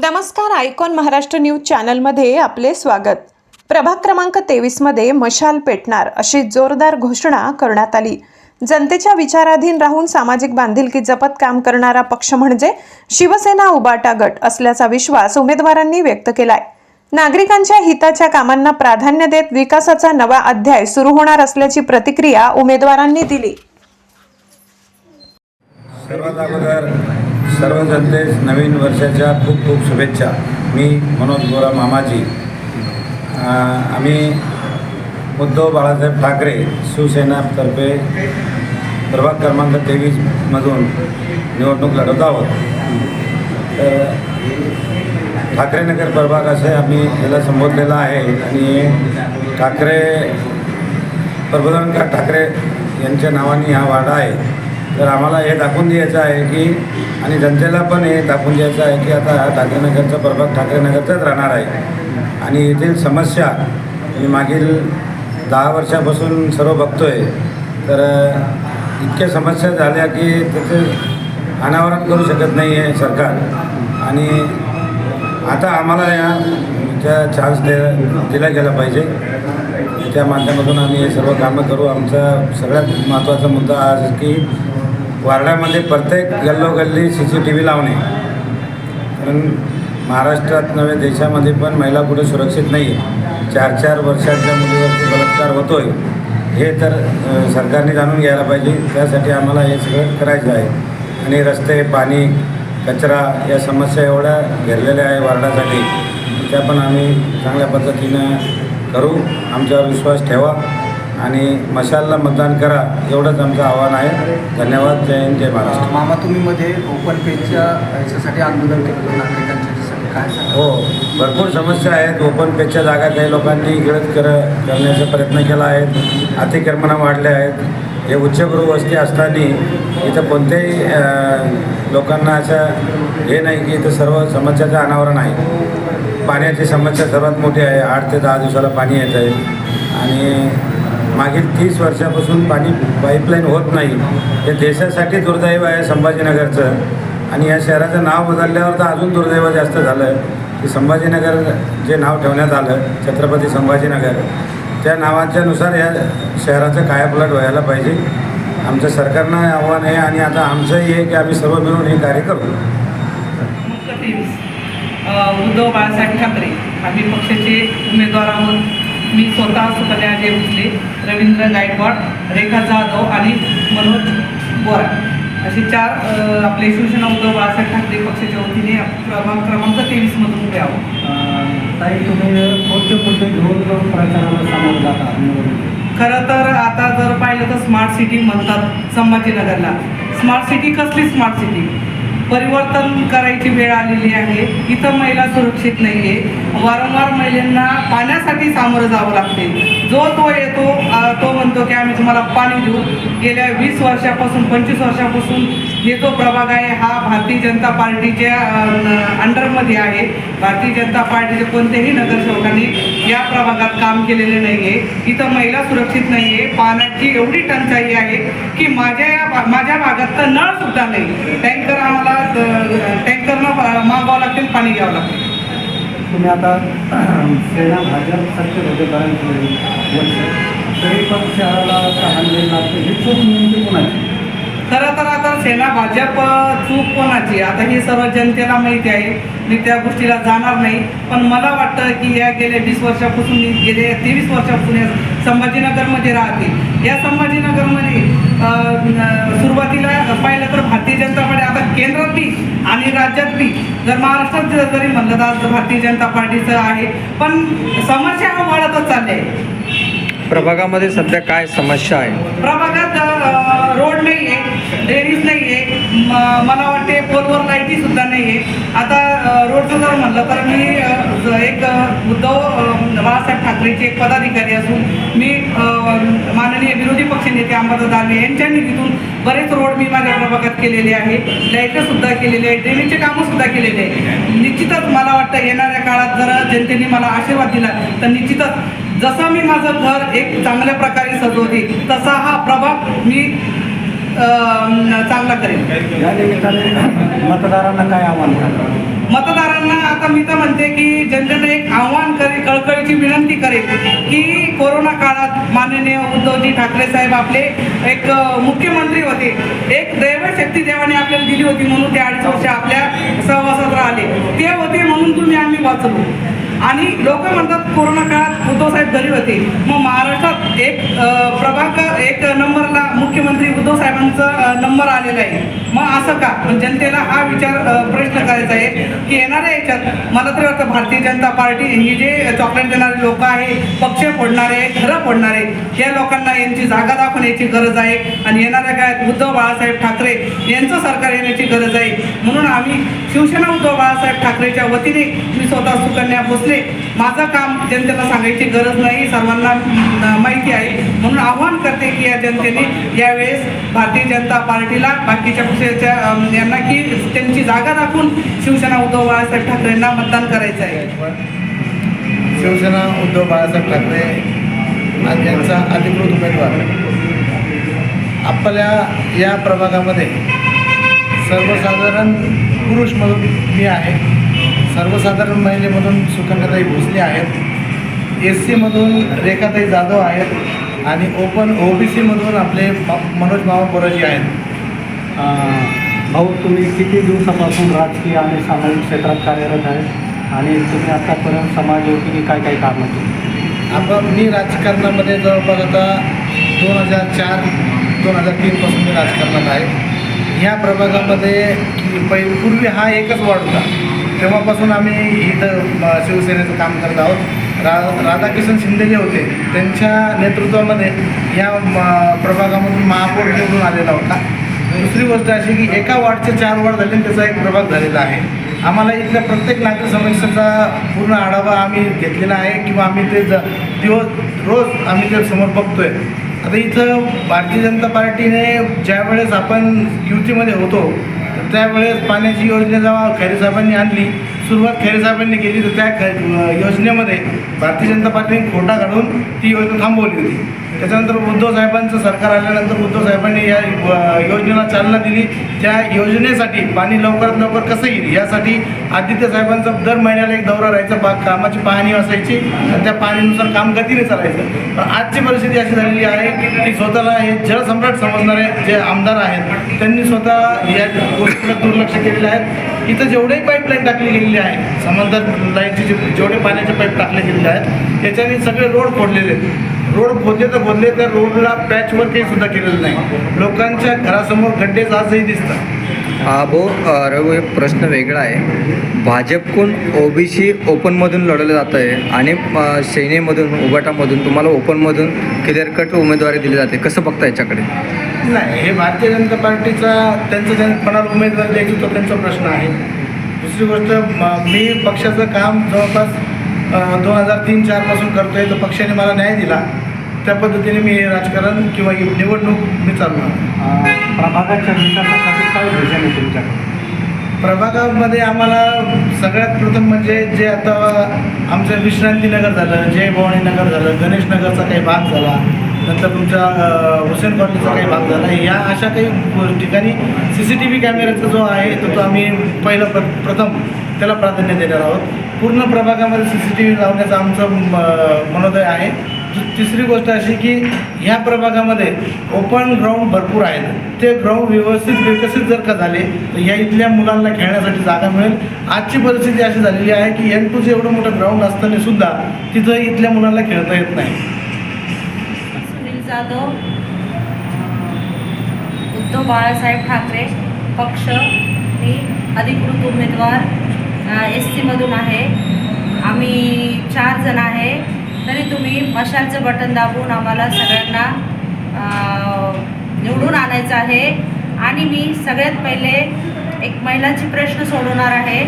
नमस्कार icon Maharashtra news चॅनलमध्ये आपले स्वागत. प्रभाग क्रमांक तेवीसमध्ये मशाल पेटणार अशी जोरदार घोषणा करण्यात आली. जनतेच्या विचाराधीन राहून सामाजिक बांधिलकी जपत काम करणारा पक्ष म्हणजे शिवसेना उबाटा गट असल्याचा विश्वास उमेदवारांनी व्यक्त केलाय. नागरिकांच्या हिताच्या कामांना प्राधान्य देत विकासाचा नवा अध्याय सुरू होणार असल्याची प्रतिक्रिया उमेदवारांनी दिली. सर्वात अगोदर सर्व जनतेस नवीन वर्षाच्या खूप खूप शुभेच्छा. मी मनोज गोरा मामाजी. आम्ही उद्धव बाळासाहेब ठाकरे शिवसेनातर्फे प्रभाग क्रमांक तेवीसमधून निवडणूक लढवत आहोत. तर ठाकरेनगर प्रभाग असे आम्ही याला संबोधलेलं आहे आणि ठाकरे प्रबोधनकार ठाकरे यांच्या नावाने हा वाडा आहे. तर आम्हाला हे दाखवून द्यायचं आहे की आणि जनतेला पण हे दाखवून द्यायचं आहे की आता हा ठाकरेनगरचा प्रभाग ठाकरेनगरचाच राहणार आहे. आणि येथील समस्या मी मागील दहा वर्षापासून सर्व बघतो आहे तर इतक्या समस्या झाल्या की त्याचे अनावरण करू शकत नाही आहे सरकार. आणि आता आम्हाला या त्या चान्स दे दिला गेला पाहिजे. त्या माध्यमातून आम्ही हे सर्व कामं करू. आमचा सगळ्यात महत्त्वाचा मुद्दा आज की वार्डामध्ये प्रत्येक गल्लोगल्ली सी सी टी व्ही लावणे. कारण महाराष्ट्रात नव्हे देशामध्ये पण महिला कुठे सुरक्षित नाही आहे चार चार वर्षाच्या मुलीवरती बलात्कार होतो आहे हे तर सरकारने जाणून घ्यायला पाहिजे. त्यासाठी आम्हाला हे सगळं करायचं आहे. आणि रस्ते पाणी कचरा या समस्या एवढ्या घेरलेल्या आहे वार्डासाठी. त्या पण आम्ही चांगल्या पद्धतीनं करू. आमच्यावर विश्वास ठेवा. आणि मशालला मतदान करा एवढंच आमचं आव्हान आहे. धन्यवाद. जय हिंद जय महाराष्ट्र. मामा तुम्ही मध्ये ओपन पेजच्या याच्यासाठी आंदोलन केलं नागरिकांच्या काय हो भरपूर समस्या आहेत. ओपन पेजच्या जागा काही लोकांनी गिळत कर करण्याचा प्रयत्न केला आहे. अतिक्रमणं वाढले आहेत. हे उच्चभ्रू वस्ती असताना इथं कोणत्याही लोकांना असं हे नाही की इथं सर्व समस्याचं अनावरण आहे. पाण्याची समस्या सर्वात मोठी आहे. आठ ते दहा दिवसाला पाणी येत आहे. आणि मागील तीस वर्षापासून पाणी पाईपलाईन होत नाही. हे देशासाठी दुर्दैव आहे संभाजीनगरचं. आणि या शहराचं नाव बदलल्यावर तर अजून दुर्दैव जास्त झालं की संभाजीनगर जे नाव ठेवण्यात आलं छत्रपती संभाजीनगर त्या नावाच्यानुसार या शहराचं कायापलट व्हायला पाहिजे. आमचं सरकारनं आव्हान आहे आणि आता आमचंही आहे की आम्ही सर्व मिळून हे कार्य करू. उद्धव बाळासाहेब ठाकरे आम्ही पक्षाचे उमेदवार आहोत. मी स्वतः सुकन्या अजय भोसले रवींद्र गायकवाड रेखा जाधव आणि मनोज बोरा. असे चार आपले शिवसेना उद्धव बाळासाहेब ठाकरे पक्षाच्या वतीने क्रमांक क्रमांक तेवीसमधून उभे आहोत. ताई तुम्ही कोणते मुद्दे घेऊन प्रचाराला सामोरं जाता खरं तर आता जर पाहिलं तर स्मार्ट सिटी म्हणतात संभाजीनगरला. स्मार्ट सिटी कसली स्मार्ट सिटी परिवर्तन करायची वेळ आलेली आहे. इथं महिला सुरक्षित नाही आहे वारंवार महिलांना पाण्यासाठी सामोरं जावं लागते. जो तो येतो तो म्हणतो की आम्ही तुम्हाला पाणी देऊ. गेल्या वीस वर्षापासून पंचवीस वर्षापासून हे जो प्रभाग आहे हा भारतीय जनता पार्टीच्या अंडरमध्ये आहे. भारतीय जनता पार्टीचे कोणत्याही नगरसेवकांनी या प्रभागात काम केलेले नाही आहे इथं महिला सुरक्षित नाही आहे पाण्याची एवढी टंचाई आहे की माझ्या या भा- माझ्या भागात तर नळसुद्धा नाही. टँकर आम्हाला टँकरनं मागवावं लागतील पाणी घ्यावं लागतं तुम्ही आता सेना भाजप सत्य होते तरी पण शहराला हानले लागते ही चूक नेमकी कोणाची? खरं तर आता सेना भाजप चूक कोणाची? आता ही सर्व जनतेला माहिती आहे. मी त्या गोष्टीला जाणार नाही. पण मला वाटतं की या गेल्या वीस वर्षापासून मी गेले तेवीस वर्षापासून या संभाजीनगरमध्ये राहते या संभाजीनगरमध्ये पार्टी आता केंद्रात बी आणि राज्यात बी जर महाराष्ट्रात जर- म्हणलं तर भारतीय जनता पार्टीचं आहे पण समस्या हा वाढतच चालल्या आहे. प्रभागामध्ये सध्या काय समस्या आहे? प्रभागात रोड नाही आहे ड्रेनेज नाही आहे मला वाटते पोलवर लाईटी सुद्धा नाही आहे. आता रोडचं जर म्हणलं तर मी एक उद्धव बाळासाहेब ठाकरेंचे एक पदाधिकारी असून मी माननीय विरोधी पक्षनेते अंबादास दानवे यांच्या निधीतून बरेच रोड मी माझ्या प्रभागात केलेले आहे. लाईटंसुद्धा केलेले आहे ड्रेनेजचे कामंसुद्धा केलेले आहे निश्चितच मला वाटतं येणाऱ्या काळात जर जनतेने मला आशीर्वाद दिला तर निश्चितच जसा मी माझं घर एक चांगल्या प्रकारे सजवते तसा हा प्रभाग मी चांगला करेन. या निमित्ताने मतदारांना काय आव्हान करणार? मतदारांना आता मी तर म्हणते की जनतेने एक आव्हान करेल कळकळीची विनंती करेल की कोरोना काळात माननीय उद्धवजी ठाकरे साहेब आपले एक मुख्यमंत्री होते. एक दैव शक्ती देवाने आपल्याला दिली होती म्हणून ते अडीच वर्ष आपल्या सहवासात राहिले. ते होते म्हणून तुम्ही आम्ही वाचलो. आणि लोक म्हणतात कोरोना काळात उद्धवसाहेब घरी होते. मग महाराष्ट्रात एक प्रभाग एक नंबरला मुख्यमंत्री उद्धव साहेबांचं झालेलं आहे. मग असं का? पण जनतेला हा विचार प्रश्न करायचा आहे की येणाऱ्या याच्यात? मला तरी वाटतं भारतीय जनता पार्टी ही जे चॉकलेट देणारे लोक आहे पक्ष फोडणारे घरं फोडणारे या लोकांना यांची जागा दाखवण्याची गरज आहे आणि येणाऱ्या काळात उद्धव बाळासाहेब ठाकरे यांचं सरकार येण्याची गरज आहे. म्हणून आम्ही शिवसेना उद्धव बाळासाहेब ठाकरेच्या वतीने मी स्वतः सुकन्या भोसले. माझं काम जनतेला सांगायची गरज नाही सर्वांना माहिती आहे. म्हणून आव्हान करते की या जनतेने यावेळेस भारतीय जनता पार्टीला बाकीच्या पक्षाच्या यांना की त्यांची जागा दाखवून शिवसेना उद्धव बाळासाहेब ठाकरेंना मतदान करायचं आहे. शिवसेना उद्धव बाळासाहेब ठाकरे आज यांचा अधिकृत उमेदवार आपल्या या प्रभागामध्ये सर्वसाधारण पुरुषमधून मी आहे. सर्वसाधारण महिलेमधून सुकन्याताई भोसले आहेत. एस सीमधून रेखाताई जाधव आहेत आणि ओपन ओ बी सीमधून आपले मनोज मामा बोराजी आहेत. भाऊ तुम्ही किती दिवसापासून राजकीय आणि सामाजिक क्षेत्रात कार्यरत आहे आणि तुम्ही आतापर्यंत समाजयोगी काय काय कामं केली? आपण मी राजकारणामध्ये जवळपास आता दोन हजार चार दोन हजार तीनपासून मी राजकारणात आहे. ह्या प्रभागामध्ये पै पूर्वी हा एकच वॉर्ड होता. तेव्हापासून आम्ही इथं शिवसेनेचं काम करत आहोत. रा राधाकिशन शिंदे जे होते त्यांच्या नेतृत्वामध्ये या म, प्रभागामधून महापौर निवडून आलेला होता. दुसरी गोष्ट अशी की एका वॉर्डचे चार वॉर्ड झाले आणि त्याचा एक प्रभाग झालेला आहे. आम्हाला इथल्या प्रत्येक नागरिक समस्येचा पूर्ण आढावा आम्ही घेतलेला आहे किंवा आम्ही ते ज- दिवस रोज आम्ही ते समोर बघतोय. आता इथं भारतीय जनता पार्टीने ज्यावेळेस आपण युतीमध्ये होतो तर त्यावेळेस पाण्याची योजना जेव्हा खैरे साहेबांनी आणली सुरुवात खैरे साहेबांनी केली तर त्या योजनेमध्ये भारतीय जनता पार्टीने खोटा काढून ती योजना थांबवली होती. त्याच्यानंतर उद्धव साहेबांचं सरकार आल्यानंतर उद्धव साहेबांनी या योजनेला चालना दिली. त्या योजनेसाठी पाणी लवकरात लवकर कसं येईल? यासाठी आदित्य साहेबांचा दर महिन्याला एक दौरा राहायचा बा कामाची पाहणी असायची आणि त्या पाहणीनुसार काम गतीने चालायचं. पण आजची परिस्थिती अशी झालेली आहे की स्वतःला हे जलसम्राट समजणारे जे आमदार आहेत त्यांनी स्वतः या गोष्टीला दुर्लक्ष केलेलं आहे. इथं जेवढेही पाईपलाईन टाकली गेलेली आहे समांतर लाईनचे जे जेवढे पाण्याचे पाईप टाकले गेलेले आहेत त्याच्याने सगळे रोड फोडलेले आहेत. रोड खोदले तर खोदले त्या रोडला पॅचवर्कही सुद्धा केलेलं नाही. लोकांच्या घरासमोर खड्डे आजही दिसतात. हा भाऊ अ, रघु एक प्रश्न वेगळा आहे. भाजपकडून ओबीसी ओपनमधून लढवलं जात आहे आणि सेनेमधून उबाटामधून तुम्हाला ओपनमधून क्लिअर कट उमेदवारी दिली जाते. कसं बघता याच्याकडे? नाही हे भारतीय जनता पार्टीचा त्यांचं ज्या कोणाला उमेदवारी द्यायची तो त्यांचा प्रश्न आहे. दुसरी गोष्ट म- पक्षाचं काम जवळपास दोन हजार तीन चारपासून करतो आहे तर पक्षाने मला न्याय दिला. त्या पद्धतीने मी राजकारण किंवा निवडणूक मी चालवणार अं, प्रभागाच्या विकासासाठी काय विजन आहे तुमच्याकडे? प्रभागामध्ये आम्हाला सगळ्यात प्रथम म्हणजे जे आता आमचं विश्रांतीनगर झालं जय भवानी नगर झालं गणेश नगरचा काही भाग झाला नंतर तुमच्या हुसेन कॉलनीचा काही भाग झाला या अशा काही ठिकाणी सी सी टी व्ही कॅमेऱ्याचा जो आहे तो तो आम्ही पहिलं प्र प्रथम त्याला प्राधान्य देणार आहोत. पूर्ण प्रभागामध्ये सी सी टी व्ही लावण्याचं आमचं म- मनोदय आहे. तिसरी गोष्ट अशी की ह्या प्रभागामध्ये ओपन ग्राउंड भरपूर आहेत. ते ग्राउंड व्यवस्थित विकसित जर का झाले तर ह्या इथल्या मुलांना खेळण्यासाठी जागा मिळेल. आजची परिस्थिती अशी झालेली आहे की एन टूचं एवढं मोठं ग्राउंड असताना सुद्धा तिथं इथल्या मुलांना खेळता येत नाही. सुनील जाधव उद्धव बाळासाहेब ठाकरे पक्ष मी अधिकृत उमेदवार एस सीमधून आहे. आम्ही चार जण आहे. तरी तुम्ही मशालचं बटन दाबून आम्हाला सगळ्यांना निवडून आणायचं आहे. आणि मी सगळ्यात पहिले एक महिलांचे प्रश्न सोडवणार आहे.